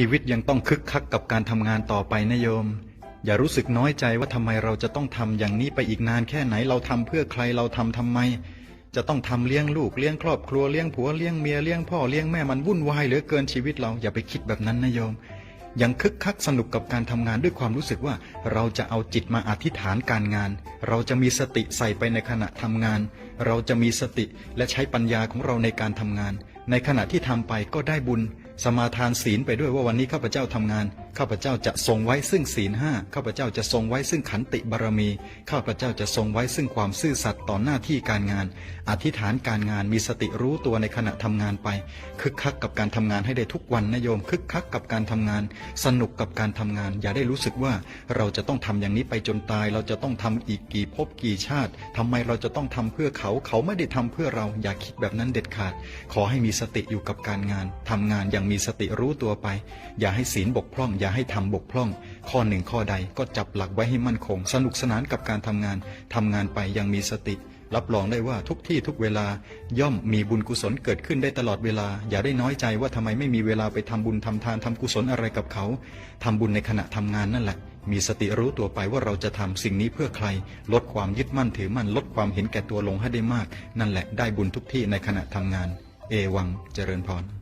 ชีวิตยังต้องคึกคักกับการทำงานต่อไปนะโยม อย่ารู้สึกน้อยใจว่าทำไมเราจะต้องทำอย่างนี้ไปอีกนานแค่ไหนเราทำเพื่อใครเราทำทำไม จะต้องทำเลี้ยงลูกเลี้ยงครอบครัวเลี้ยงผัวเลี้ยงเมียเลี้ยงพ่อเลี้ยงแม่มันวุ่นวายเหลือเกินชีวิตเราอย่าไปคิดแบบนั้นนะโยม ยังคึกคักสนุกกับการทำงานด้วยความรู้สึกว่า เราจะเอาจิตมาอธิษฐานการงาน เราจะมีสติใส่ไปในขณะทำงาน เราจะมีสติและใช้ปัญญาของเราในการทำงาน ในขณะที่ทำไปก็ได้บุญ สมาทานศีลไปด้วยว่าวันนี้ข้าพเจ้าทำงาน ข้าพเจ้าจะทรงไว้ซึ่งศีลห้าข้าพเจ้าจะทรงไว้ซึ่งขันติบารมี ข้าพเจ้าจะทรงไว้ซึ่งความซื่อสัตย์ต่อหน้าที่การงาน อธิษฐานการงานมีสติรู้ตัวในขณะทำงานไปคึกคักกับการทำงานให้ได้ทุกวันนะโยมคึกคักกับการทำงาน สนุกกับการทำงาน อย่าได้รู้สึกว่าเราจะต้องทำอย่างนี้ไปจนตาย เราจะต้องทำอีกกี่ภพกี่ชาติทำไมเราจะต้องทำเพื่อเขาเขาไม่ได้ทำเพื่อเราอย่าคิดแบบนั้นเด็ดขาด ขอให้มีสติอยู่กับการงานทำงานอย่างมีสติรู้ตัวไป อย่าให้ศีลบกพร่องอย่าให้ทำบกพร่อง ข้อหนึ่งข้อใดก็จับหลักไว้ให้มั่นคง สนุกสนานกับการทำงานทำงานไปยังมีสติ รับรองได้ว่าทุกที่ทุกเวลา ย่อมมีบุญกุศลเกิดขึ้นได้ตลอดเวลา อย่าได้น้อยใจว่าทำไมไม่มีเวลาไปทำบุญทำทานทำกุศลอะไรกับเขาทำบุญในขณะทำงานนั่นแหละมีสติรู้ตัวไปว่าเราจะทำสิ่งนี้เพื่อใคร ลดความยึดมั่นถือมั่นลดความเห็นแก่ตัวลงให้ได้มาก นั่นแหละได้บุญทุกที่ในขณะทำงาน เอวังเจริญพร